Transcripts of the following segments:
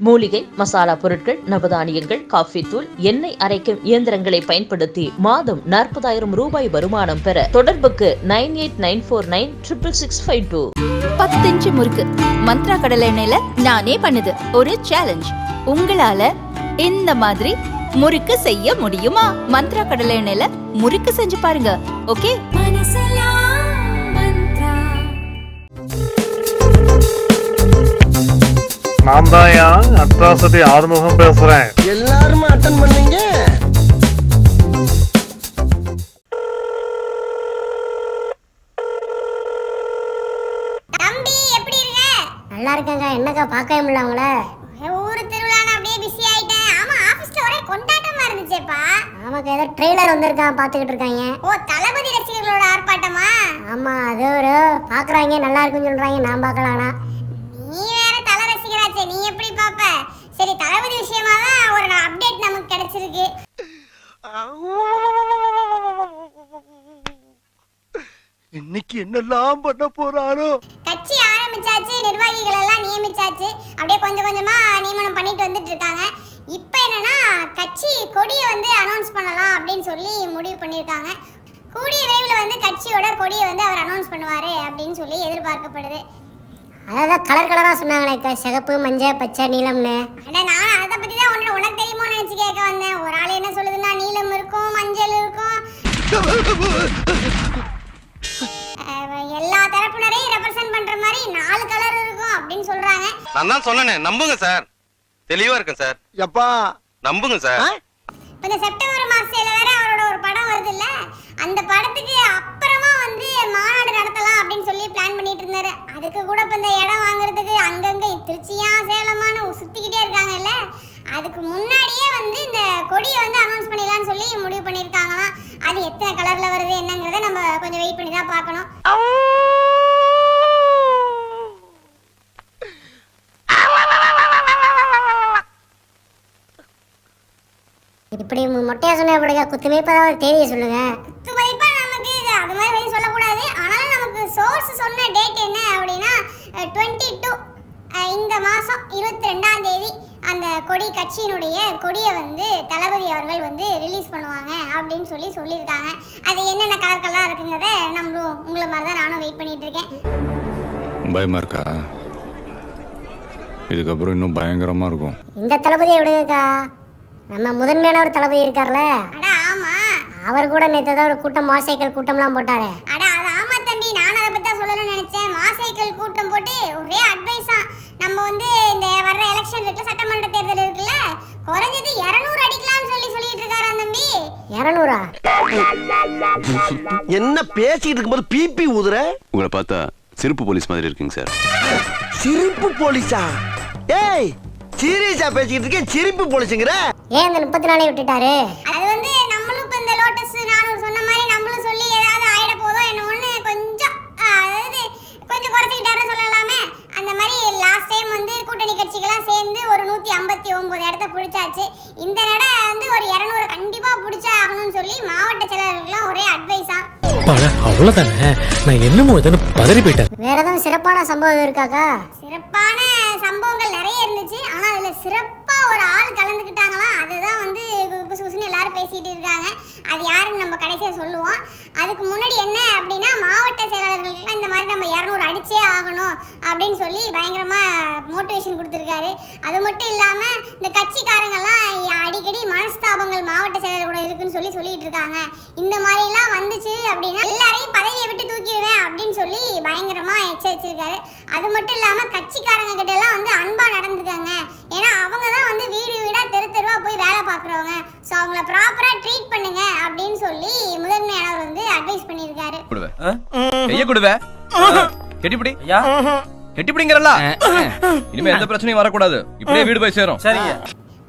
மூலிகை மசாலா பொருட்கள் நவதானியங்கள் காஃபி தூள் எண்ணெய் அரைக்கும் இயந்திரங்களை பயன்படுத்தி மாதம் நாற்பதாயிரம் ரூபாய் வருமானம் பெற தொடர்புக்கு nine eight nine four nine triple six five two. பத்து இன்ச்சு முறுக்கு மந்த்ரா கடலை எண்ணெயில நானே பண்ணுது. ஒரு சேலஞ்ச் உங்களால இந்த மாதிரி முறுக்கு செய்ய முடியுமா? மந்த்ரா கடலை எண்ணெயில முறுக்கு செஞ்சு பாருங்க. ஓகே நான் தான் அட்ராசிட்டி ஆறுமுகம் பேசுறேன். எல்லாருமே அட்டன் பண்ணீங்க? தம்பி எப்படி இருக்க? நல்லா இருக்கேங்க. என்னக்கா பார்க்கவே முடியல அவங்கள ஊரு திருவிழான்னு அப்படியே பிஸி ஆயிட்டேன். ஆமா ஆபீஸ்ல ஒரே கொண்டாட்டமா இருந்துச்சேப்பா. ஆமாக்கா ஏதோ ட்ரெய்லர் வந்திருக்கான் பார்த்துக்கிட்டு இருக்காங்க. ஓ தளபதி ரசிகர்களோட ஆர்ப்பாட்டமா? ஆமா அது ஒரு பார்க்குறாங்க நல்லா இருக்குன்னு சொல்றாங்க. நான் பார்க்கலாம்னா நீ வேற தல ரசிகராச்சே பாப்ப. சரி தளபதி விஷயமா தான் ஒரு அப்டேட் நமக்கு கிடைச்சிருக்கு. இன்னைக்கு என்னெல்லாம் பண்ண போறாரோ கட்சி ஆரம்பிச்சாச்சு நிர்வாகிகள் எல்லாம் நியமிச்சாச்சு. அப்படியே கொஞ்சம் கொஞ்சமா நியமனம் பண்ணிட்டு வந்துட்டு இருக்காங்க. இப்போ என்னன்னா கட்சி கொடியை வந்து அனௌன்ஸ் பண்ணலாம் அப்படின்னு சொல்லி முடிவு பண்ணியிருக்காங்க. கூடிய விரைவில் வந்து கட்சியோட கொடியை வந்து அவர் அனௌன்ஸ் பண்ணுவாரு அப்படின்னு சொல்லி எதிர்பார்க்கப்படுது. அதான் கலர் கலராக சொன்னாங்களேக்கா சிகப்பு மஞ்சள் பச்சை நீலம்னு. அட நான் அதை பத்தி தான் உன்ன உனக்கு தெரியுமோ நினைச்சு கேட்க வந்தேன். ஒரு ஆள் என்ன சொல்லுதுன்னா நீலம் இருக்கும் மஞ்சள் இருக்கும். எல்லா தரப்பினரையும் ரெப்ரசென்ட் பண்ற மாதிரி நாலு கலர் இருக்கும் அப்படின்னு சொல்றாங்க. நான் தான் சொன்னேனே நம்புங்க சார். தெளிவா இருக்கேன் சார். எப்பா? நம்புங்க சார். இந்த செப்டம்பர் மாசத்துல வேற அவரோட ஒரு படம் வருது இல்ல அந்த படத்துக்கு அப்புறமா வந்து மாநாடு நடத்தலாம் அப்படின்னு சொல்லி அதுக்கு கூட இப்போ இந்த இடம் வாங்குறதுக்கு அங்கங்கே திருச்சியா சேலமானு சுற்றிக்கிட்டே இருக்காங்கல்ல? அதுக்கு முன்னாடியே வந்து இந்த கொடியை வந்து அனௌன்ஸ் பண்ணிடலாம்னு சொல்லி முடிவு பண்ணியிருக்காங்களாம். அது எத்தனை கலரில் வருது என்னங்கிறத நம்ம கொஞ்சம் வெயிட் பண்ணி தான் பார்க்கணும். இப்படி மொட்டையா சொன்ன எப்படிக்கா குத்துமே இப்போ தேதியை சொல்லுங்க குத்து மதிப்பா நமக்கு இது அது மாதிரி வெளியே சொல்லக்கூடாது ஆனாலும் நமக்கு சோர்ஸ் சொன்ன டேட் என்ன அப்படின்னா டுவெண்ட்டி டூ இந்த மாதம் இருபத்தி ரெண்டாம் தேதி அந்த கொடி கட்சியினுடைய கொடியை வந்து தளபதி அவர்கள் வந்து ரிலீஸ் பண்ணுவாங்க அப்படின்னு சொல்லி சொல்லியிருக்காங்க. அது என்னென்ன கலர்கள்லாம் இருக்குங்கிறத நம்மளும் உங்களை மாதிரி தான் நானும் வெயிட் பண்ணிட்டு இருக்கேன். பயமா இருக்கா? இதுக்கப்புறம் இன்னும் பயங்கரமா இருக்கும். இந்த தளபதியை விடுங்கக்கா நம்ம முதன்மையான ஒரு தளபதி இருக்கார்ல. அட ஆமா. அவர் கூட நேற்று ஏதாவது ஒரு கூட்டம் மோசைக்கல் கூட்டம்லாம் போட்டாரு அட அது ஆமா தம்பி நான் அதை பத்தி தான் சொல்லணும்னு நினைச்சேன் மாசைக்கிள் கூட்டம் போட்டு ஒரே அட்வைஸா நம்ம வந்து இந்த வர்ற எலெக்ஷன் இருக்குல்ல சட்டமன்ற தேர்தல் இருக்குல்ல குறைஞ்சது 200 அடிக்கலாம்னு சொல்லி சொல்லிட்டு இருக்காராம் தம்பி? இரநூறா? என்ன பேசிட்டு இருக்கும்போது பிபி ஊதுற? உங்களை பார்த்தா சிறப்பு போலீஸ் மாதிரி இருக்குங்க சார். சிரிப்பு போலீஸா? ஏய் சீரியஸா பேசிக்கிட்டு இருக்கேன் சிரிப்பு போலீஸுங்கிற? ஏன் இந்த முப்பத்தி நாளே விட்டுட்டாரு? அது வந்து நம்மளும் இப்ப இந்த லோட்டஸ் நானும் சொன்ன மாதிரி நம்மளும் சொல்லி ஏதாவது ஆயிட போதோ என்ன ஒண்ணு கொஞ்சம் ஆ, அதாவது கொஞ்சம் குறைச்சிக்கிட்டாருன்னு சொல்லலாமே அந்த மாதிரி லாஸ்ட் டைம் வந்து கூட்டணி கட்சிகள்லாம் சேர்ந்து ஒரு நூத்தி ஐம்பத்தி ஒன்பது இடத்த பிடிச்சாச்சு. இந்த நட வந்து ஒரு இரநூறு கண்டிப்பா பிடிச்சா ஆகணும்னு சொல்லி மாவட்ட செயலர்களுக்கெல்லாம் ஒரே அட்வைஸா அவ்வளவுதானே? நான் என்னமோ ஏதோ பதறி போயிட்டேன். வேற எதுவும் சிறப்பான சம்பவம் இருக்காக்கா? சிறப்பான சம்பவங்கள் நிறைய இருந்துச்சு. ஆனா அதுல சிறப்பா ஒரு ஆள் கலந்துக்கிட்டாங்களாம் அதுதான் வந்து குசு குசுன்னு எல்லாரும் பேசிட்டு இருக்காங்க. அது யாருன்னு நம்ம கடைசியா சொல்லுவோம். அதுக்கு முன்னாடி என்ன அப்படின்னா மாவட்ட செயலாளர்களுக்கு இந்த மாதிரி நம்ம இரநூறு அடிச்சே ஆகணும் அப்படின்னு சொல்லி பயங்கரமா மோட்டிவேஷன் கொடுத்துருக்காரு. அது மட்டும் இல்லாம இந்த கட்சிக்காரங்கெல்லாம் அடிக்கடி மனஸ்தாபங்கள் மாவட்ட செயலர் கூட இருக்குன்னு சொல்லி சொல்லிட்டு இருக்காங்க. இந்த மாதிரிலாம் வந்துச்சு அப்படின்னா எல்லாரையும் விட்டு தூக்கிடுவேன் அப்படின்னு சொல்லி பயங்கரமா எச்சரிச்சிருக்காரு அது மட்டும் இல்லாம கட்சிக்காரங்க கிட்ட எல்லாம் வந்து அன்பா நடந்துக்காங்க. ஏன்னா அவங்க தான் வந்து வீடு வீடா தெரு தெருவா போய் வேலை பாக்குறவங்க சோ அவங்கள ப்ராப்பரா ட்ரீட் பண்ணுங்க அப்படின்னு சொல்லி முதன்மையானவர் வந்து அட்வைஸ் பண்ணியிருக்காரு. கைய கொடுவ. கெட்டிப்பிடி. கெட்டிப்பிடிங்கிறல்ல. இனிமே எந்த பிரச்சனையும் வரக்கூடாது. இப்படியே வீடு போய் சேரும். சரிங்க.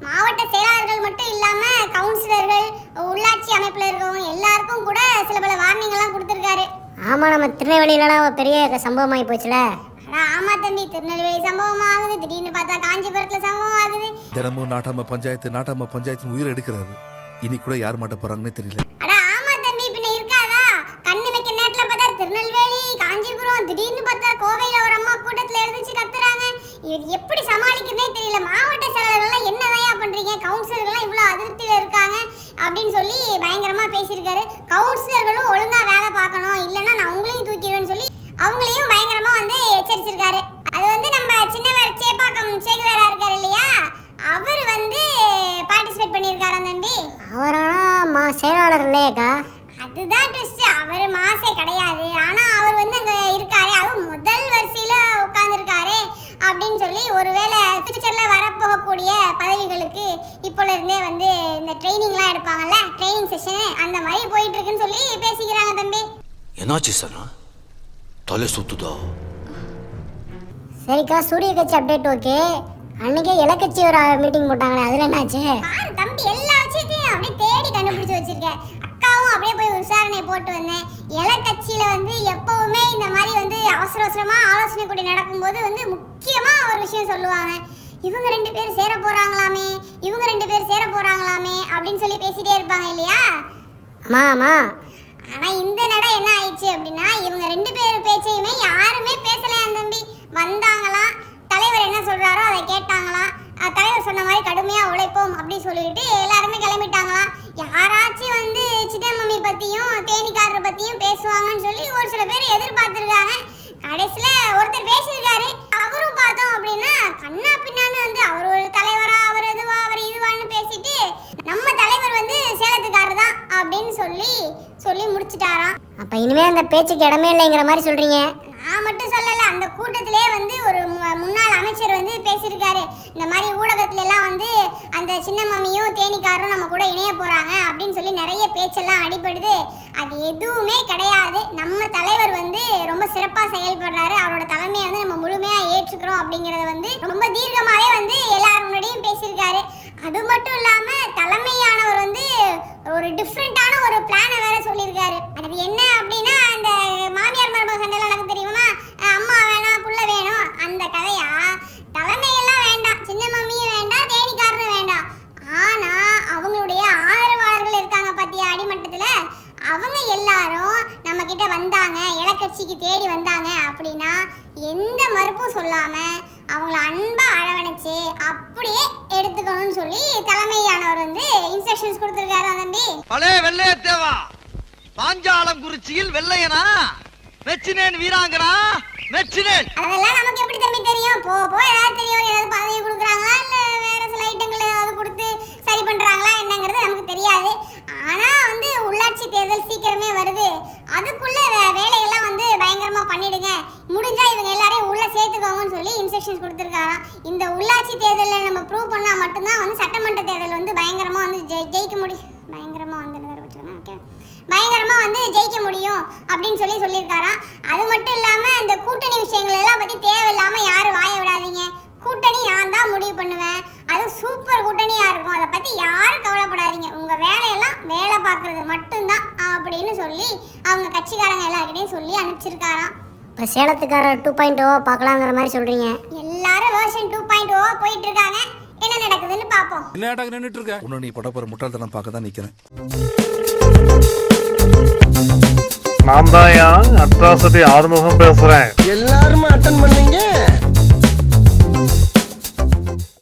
மாவட்ட செயலாளர்கள் மட்டும் இல்லாம கவுன்சிலர்கள் உள்ளாட்சி அமைப்புல இருக்கவங்க எல்லாருக்கும் கூட சில பல வார்னிங் எல்லாம் கொடுத்திருக்காரு. ஆமா நம்ம திருநெல்வேலியிலலாம் ஒரு பெரிய சம்பவமாகி போச்சுல. அட ஆமா தம்பி திருநெல்வேலி சம்பவம் ஆகுது. திடீர்னு பார்த்தா காஞ்சிபுரத்துல சம்பவம் ஆகுது. தினமும் நாட்டாம பஞ்சாயத்து நாட்டாம பஞ்சாயத்து உயிர் எடுக்கிறாரு. இனி கூட யார் மாட்ட போறாங்கன்னே தெரியல. அட ஆமா தம்பி பின்ன இருக்காதா? கண்ணு வைக்க நேரத்துல பார்த்தா திருநெல்வேலி காஞ்சிபுரம் திடீர்னு பார்த்தா கோவையில ஒரு அம்மா கூட்டத்துல எழுந்துச்சு கத்துறாங்க. இது எப்படி சமாளிக்கிறதே தெரியல. மாவட்ட செயலாளர்கள்லாம் என்னதான் பண்றீங்க? இருக்காங்க அப்படின்னு சொல்லி பயங்கரமா பேசியிருக்காரு. கவுன்சிலர்களும் ஒழுங்கா வேலை பார்க்கணும். இல்லைன்னா நான் உங்களையும் தூக்கிடுவேன்னு சொல்லி அவங்களையும் பயங்கரமா வந்து எச்சரிச்சிருக்காரு. அது வந்து நம்ம சின்னவர் சேப்பாக்கம் சேகரா இருக்காரு இல்லையா? அவர் வந்து பார்ட்டிசிபேட் பண்ணியிருக்காரா தம்பி? அவரானா மா செயலாளர் இல்லையாக்கா? அதுதான் ட்விஸ்ட் அவர் மாசே கிடையாது ஆனா அவர் வந்து அங்க இருக்காரு அதுவும் முதல் வரிசையில உட்கார்ந்துருக்காரு அப்படின்னு சொல்லி ஒருவேளை ஃபியூச்சர்ல வரப்போகக்கூடிய பதவிகளுக்கு இப்போல இருந்தே வந்து இந்த ட்ரைனிங்லாம் எடுப்பாங்கல்ல? ட்ரைனிங் செஷன் அந்த மாதிரி போயிட்டு இருக்குன்னு சொல்லி பேசிக்கிறாங்க தம்பி. என்னாச்சு சார் தலை சுத்துதா? சரிக்கா சூரிய கட்சி அப்டேட் ஓகே அன்னைக்கே இலக்கட்சி ஒரு மீட்டிங் போட்டாங்களே அதுல என்னாச்சு? தம்பி எல்லா விஷயத்தையும் அப்படியே தேடி கண்டுபிடிச்சு வச்சிருக்கேன் அக்காவும் அப்படியே போய் விசாரணை போட்டு வந்தேன். இல கட்சியில வந்து எப்பவுமே இந்த மாதிரி வந்து அவசர அவசரமா ஆலோசனை கூடி நடக்கும்போது வந்து ஒரு விஷயம் சொல்லுவாங்க. இவங்க ரெண்டு பேரும் சேர போறாங்களாமே இவங்க ரெண்டு பேரும் சேர போறாங்களாமே அப்படின்னு சொல்லி பேசிட்டே இருப்பாங்க இல்லையா? மாமா ஆனா இந்த நட என்ன ஆயிடுச்சு அப்படின்னா இவங்க ரெண்டு பேர் பேச்சையுமே யாருமே பேசலையாம் தம்பி? வந்தாங்களாம் தலைவர் என்ன சொல்றாரோ அதை கேட்டாங்களாம் தலைவர் சொன்ன மாதிரி கடுமையா உழைப்போம் அப்படி சொல்லிட்டு எல்லாருமே கிளம்பிட்டாங்களாம் யாராச்சும் வந்து சின்னமம்மி பத்தியும் தேனிக்காரர் பத்தியும் பேசுவாங்கன்னு சொல்லி ஒரு சில பேர் எதிர்பார்த்திருக்காங்க. கடைசியில ஒருத்தர் பேசியிருக்காரு. அண்ணா கண்ணா பின்னான்னு வந்து அவர் ஒரு தலைவரா அவர் எதுவா அவர் இதுவான்னு பேசிட்டு நம்ம தலைவர் வந்து சேலத்துக்காரர் தான் அப்படின்னு சொல்லி சொல்லி முடிச்சிட்டாராம். அப்ப இனிமே அந்த பேச்சுக்கு இடமே இல்லைங்கிற மாதிரி சொல்றீங்க. நான் மட்டும் சொல்லல அந்த கூட்டத்திலே வந்து ஒரு முன்னாள் அமைச்சர் வந்து பேசியிருக்காரு. இந்த மாதிரி ஊடகத்துல எல்லாம் வந்து அந்த சின்ன மம்மியும் தேனிக்காரரும் நம்ம கூட இணைய போறாங்க அப்படின்னு சொல்லி நிறைய பேச்செல்லாம் அடிபடுது. அது எதுவுமே கிடையாது. நம்ம தலைவர் வந்து ரொம்ப சிறப்பாக செயல்படுறாரு. அவரோட தலைமையை வந்து நம்ம முழுமையாக ஏற்றுக்கிறோம் அப்படிங்கறத வந்து ரொம்ப தீர்க்கமாகவே வந்து எல்லாரும் முன்னாடியும் பேசியிருக்காரு. அது மட்டும் இல்லாமல் தலைமையானவர் வந்து ஒரு டிஃப்ரெண்ட்டான ஒரு பிளானை வேற சொல்லியிருக்காரு. அது என்ன அப்படின்னா அந்த மாமியார் மருமக சண்டையில எனக்கு தெரியுமா அஹ் அம்மா வேணாம் புள்ள வேணும் அந்த கதையா தலைமையெல்லாம் வேண்டாம் சின்ன மம்மியும் வேண்டாம் தேனிக்காரரும் வேண்டாம் ஆனா அவங்களுடைய ஆதரவாளர்கள் இருக்காங்க பாத்தியா அடிமட்டத்துல அவங்க எல்லாரும் நம்ம கிட்ட வந்தாங்க இலக்கட்சிக்கு தேடி வந்தாங்க அப்படின்னா எந்த மறுப்பும் சொல்லாம அவங்கள அன்பா அரவணைச்சு அப்படியே எடுத்துக்கணும்னு சொல்லி தலைமையானவர் வந்து இன்ஸ்ட்ரக்ஷன்ஸ் கொடுத்துருக்காரு தம்பி. பழைய வெள்ளையத்தேவா பாஞ்சாலம் குறிச்சியில் வெள்ளையனா? மெச்சினேன் வீராங்கனா? மெச்சினேன் அதெல்லாம் நமக்கு எப்படி தம்பி தெரியும்? போ போ ஏதாவது தெரியும். ஏதாவது பதவி கொடுக்குறாங்களா? இல்ல வேற சில ஐட்டங்கள் ஏதாவது கொடுத்து சரி பண்றாங்களா? என்னங்கிறது நமக்கு தெரியாது. ஆனா வந்து உள்ளாட்சி தேர்தல் சீக்கிரமே வருது. அதுக்குள்ள வே- வேலையெல்லாம் வந்து பயங்கரமா பண்ணிடுங்க. முடிஞ்சா இவங்க எல்லாரையும் உள்ள சேர்த்துக்கோங்கன்னு சொல்லி இன்ஸ்ட்ரக்ஷன்ஸ் கொடுத்துருக்காராம். இந்த உள்ளாட்சி தேர்தலில் நம்ம ப்ரூவ் பண்ணால் மட்டும்தான் வந்து சட்டமன்ற தேர்தல் வந்து பயங்கரமாக வந்து ஜெய்- ஜெயிக்க முடியும் பயங்கரமாக வந்து என்ன ஓகே பயங்கரமாக வந்து ஜெயிக்க முடியும் அப்படின்னு சொல்லி சொல்லியிருக்காராம். அது மட்டும் இல்லாமல் இந்த கூட்டணி விஷயங்கள் எல்லாம் பற்றி தேவையில்லாமல் யாரும் வாய விடாதீங்க. கூட்டணி நான் தான் முடிவு பண்ணுவேன். அது சூப்பர் கூட்டணியாக இருக்கும். அதை பற்றி யாரும் கவலைப்படாதீங்க. உங்கள் வேலையெல்லாம் வேலை பார்க்குறது மட்டும்தான் அப்படின்னு சொல்லி அவங்க கட்சிக்காரங்க எல்லார்கிட்டையும் சொல்லி அனுப்பிச்சிருக்காராம். இப்ப சேலத்துக்காரர் டூ பாயிண்ட் ஓ பார்க்கலாங்கிற மாதிரி சொல்றீங்க. எல்லாரும் வேர்ஷன் டூ பாயிண்ட் ஓ போயிட்டு இருக்காங்க. என்ன நடக்குதுன்னு பார்ப்போம். என்ன நின்றுட்டு இருக்க? ஒன்னும் நீ பட போற முட்டாள்தனம் பார்க்க தான் நிக்கிறேன். நான் தான் அட்ராசிட்டி ஆறுமுகம் பேசுறேன். எல்லாருமே அட்டன் பண்ணீங்க?